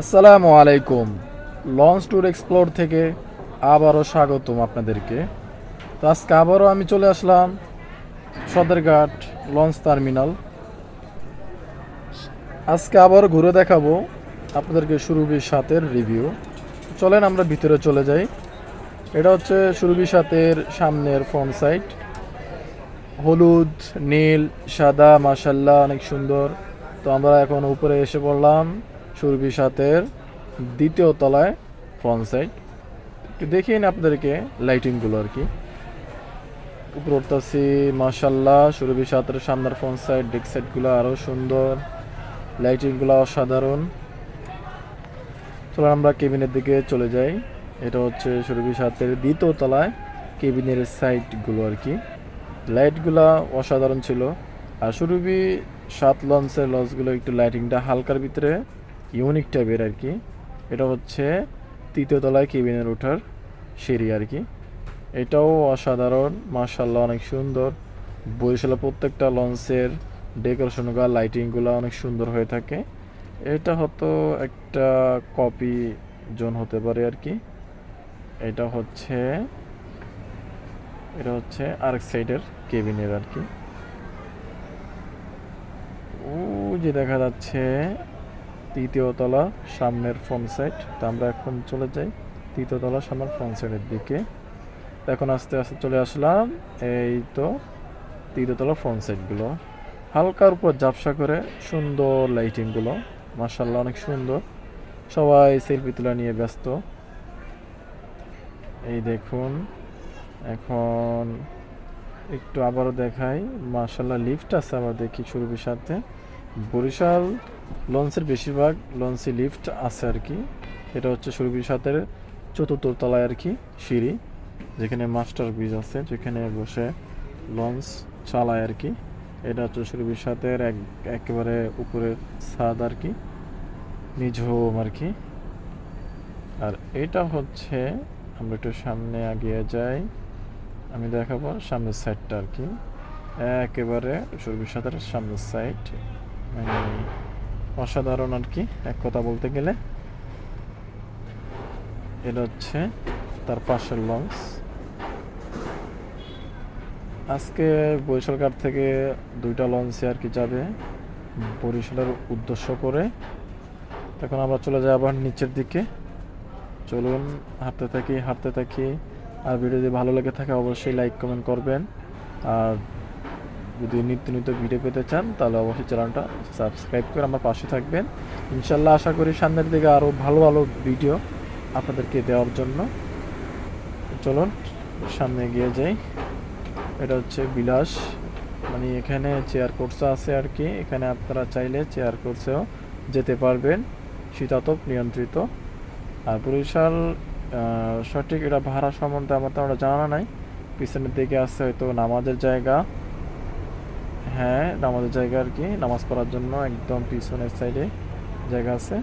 আসসালামু আলাইকুম। Launch tour explore থেকে আবারও স্বাগতম আপনাদেরকে। তো আজকে আবারও আমি চলে আসলাম সদরঘাট লঞ্চ টার্মিনাল আজকে আবারও ঘুরে দেখাবো আপনাদেরকে সুরভি সাতের রিভিউ চলেন আমরা ভিতরে চলে যাই। এটা হচ্ছে সুরভি সাতের সামনের ফ্রন্ট সাইড হলুদ, নীল, সাদা মাসাল্লাহ অনেক সুন্দর। তো আমরা এখন উপরে এসে পড়লাম। সুরভি সাতের দ্বিতীয় তলায় ফ্রন্ট সাইড একটু দেখিয়ে আপনাদেরকে লাইটিংগুলো আর কি। উপরে উঠতেছি মাসাল্লাহ সুরভি সাতের সামনের ফ্রন্ট সাইড ডেক সাইডগুলো আরও সুন্দর। লাইটিংগুলো অসাধারণ। চলো আমরা কেবিনের দিকে চলে যাই। এটা হচ্ছে সুরভি সাতের দ্বিতীয় তলায় কেবিনের সাইডগুলো আর কি। লাইটগুলা অসাধারণ ছিল। আর সুরভি সাত লঞ্চের লঞ্চগুলো একটু লাইটিংটা হালকার ভিতরে ইউনিক টাইপের আর কি। এটা হচ্ছে তৃতীয় তলায় কেবিনের ওঠার সিঁড়ি আর কি। এটাও অসাধারণ মার্শাল্লাহ অনেক সুন্দর। বরিশালে প্রত্যেকটা লঞ্চের ডেকোরেশনগুলো লাইটিংগুলো অনেক সুন্দর হয়ে থাকে। এটা হয়তো একটা কপি জোন হতে পারে আর কি। এটা হচ্ছে এটা হচ্ছে আরেক সাইডের কেবিনের আর কি। ও যে দেখা যাচ্ছে তৃতীয় তলা সামনের ফ্রন্ট সাইড। তো আমরা এখন চলে যাই তৃতীয় তলা সামনের ফ্রন্ট সাইডের দিকে। এখন আস্তে আস্তে চলে আসলাম এই তো তৃতীয় তলা ফ্রন্ট সাইডগুলো। হালকার উপর ঝাপসা করে সুন্দর লাইটিংগুলো মার্শাল্লাহ অনেক সুন্দর। সবাই সেলফি তোলা নিয়ে ব্যস্ত। এই দেখুন, এখন একটু আবারও দেখাই। মার্শাল্লাহ লিফট আছে আবার দেখি সুরভির সাথে বরিশাল লঞ্চের বেশিরভাগ লঞ্চে লিফট আছে আর কি। এটা হচ্ছে সুরভির সাথে চতুর্থ তলায় আর কি সিঁড়ি, যেখানে মাস্টার ব্রিজ আছে, যেখানে বসে লঞ্চ চালায় আর কি। এটা হচ্ছে সুরভির সাথে এক, একেবারে উপরের ছাদ আর কি নিঝুম আর কি। আর এটা হচ্ছে, আমরা একটু সামনে এগিয়ে যাই, আমি দেখাবো সামনের সাইডটা আর কি। একেবারে সুরভির সাথে সামনের সাইড অসাধারণ আর কি, এক কথা বলতে গেলে। এটা হচ্ছে তার পাশের লঞ্চ। আজকে বরিশাল ঘাট থেকে দুইটা লঞ্চে আর কি যাবে বরিশালের উদ্দেশ্য করে। তখন আমরা চলে যাই আবার নিচের দিকে। চলুন, হাঁটতে থাকি হাঁটতে থাকি। আর ভিডিও যদি ভালো লেগে থাকে, অবশ্যই লাইক কমেন্ট করবেন। আর যদি নিত্য নিত্য ভিডিও পেতে চান, তাহলে অবশ্যই চ্যানেলটা সাবস্ক্রাইব করে আমার পাশে থাকবেন। ইনশাল্লাহ আশা করি সামনের দিকে আরও ভালো ভালো ভিডিও আপনাদেরকে দেওয়ার জন্য। চলুন, সামনে গিয়ে যাই। এটা হচ্ছে বিলাস। মানে এখানে চেয়ার কোর্সও আছে আর কি। এখানে আপনারা চাইলে চেয়ার কোর্সেও যেতে পারবেন। শীতাতপ নিয়ন্ত্রিত। আর বরিশাল সঠিক এটা ভাড়া সম্বন্ধে আমার তো আমরা জানা নাই। পিছনের দিকে আছে হয়তো নামাজের জায়গা। হ্যাঁ নামাজের জায়গা আর কি। নামাজ পড়ার জন্য একদম পিছনের সাইডে জায়গা আছে।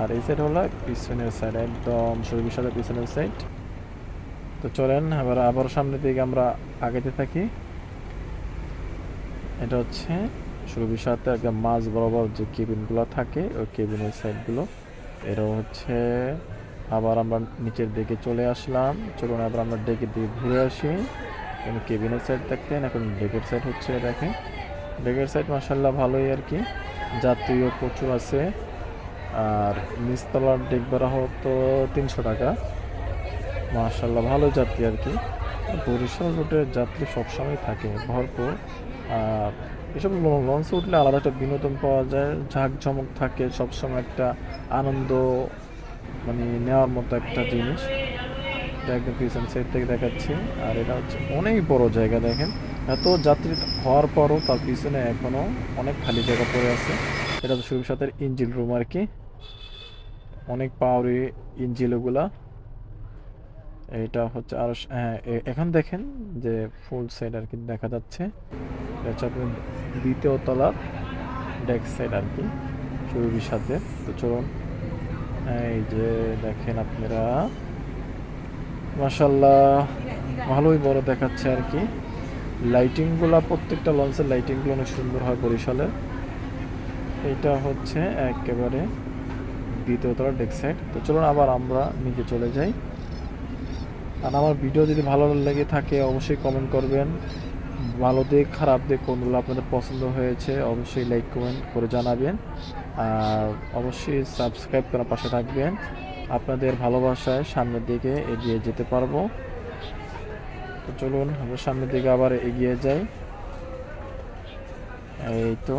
আর এই সাইড হলো পিছনের সাইড একদম শরীর সাথে পিছনের সাইড তো চলেন, আবার আবার সামনের দিকে আমরা আগেতে থাকি। এটা হচ্ছে সুরভির সাথে একদম মাঝ বরাবর যে কেবিনগুলো থাকে, ওই কেবিনের সাইডগুলো এটাও হচ্ছে, আবার আমরা নিচের দিকে চলে আসলাম। চলুন, আবার আমরা ডেকের দিকে ঘুরে আসি। কিন্তু কেবিনের সাইড দেখতেন এখন ডেকের সাইড হচ্ছে দেখেন। ডেকের সাইড মাসাল্লাহ ভালোই আর কি। যাত্রীও প্রচুর আছে। আর নিচতলার ডেক ভাড়া হতো তিনশো টাকা। মাশাল্লাহ ভালো যাত্রী আর কি। বরিশাল রুটের যাত্রী সবসময় থাকে, ভরপুর। আর এসব লঞ্চে উঠলে আলাদা একটা বিনোদন পাওয়া যায়, ঝাঁকঝমক থাকে, সবসময় একটা আনন্দ মানে নেওয়ার মতো একটা জিনিস। এটা একদম পিছন সাইড থেকে দেখাচ্ছি। আর এটা হচ্ছে অনেক বড় জায়গা দেখেন। এত যাত্রী হওয়ার পরও তার পিছনে এখনও অনেক খালি জায়গা পড়ে আছে। এটা তো শুরু সাথে ইঞ্জিল রুম আর কি। অনেক পাওয়ারি ইঞ্জিল ওগুলা এটা হচ্ছে আর হ্যাঁ এখন দেখেন যে ফুল সাইড আর কি দেখা যাচ্ছে। এটা হচ্ছে আপনার দ্বিতীয় তলার ডেক সাইড আর কি, সুরভির সাথে। তো চলুন, এই যে দেখেন আপনারা। মাসাল্লাহ ভালোই বড় দেখাচ্ছে আর কি। লাইটিংগুলো প্রত্যেকটা লঞ্চের লাইটিংগুলো অনেক সুন্দর হয় বরিশালে। এটা হচ্ছে একেবারে দ্বিতীয়তলা ডেক সাইড তো চলুন আবার আমরা নিচে চলে যাই। আর আমার ভিডিও যদি ভালো লেগে থাকে, অবশ্যই কমেন্ট করবেন। ভালো দিক, খারাপ দিক কোনগুলো আপনাদের পছন্দ হয়েছে, অবশ্যই লাইক কমেন্ট করে জানাবেন। আর অবশ্যই সাবস্ক্রাইব করার পাশে থাকবেন। আপনাদের ভালোবাসায় সামনের দিকে এগিয়ে যেতে পারব। তো চলুন, আমরা সামনের দিকে আবার এগিয়ে যাই। এই তো,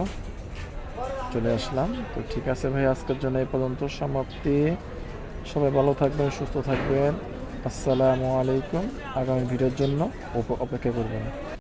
চলে আসলাম। তো ঠিক আছে ভাই, আজকের জন্য এই পর্যন্ত সমাপ্তি। সবাই ভালো থাকবেন, সুস্থ থাকবেন। আসসালামু আলাইকুম। আগামী ভিডিওর জন্য অপেক্ষা করবেন।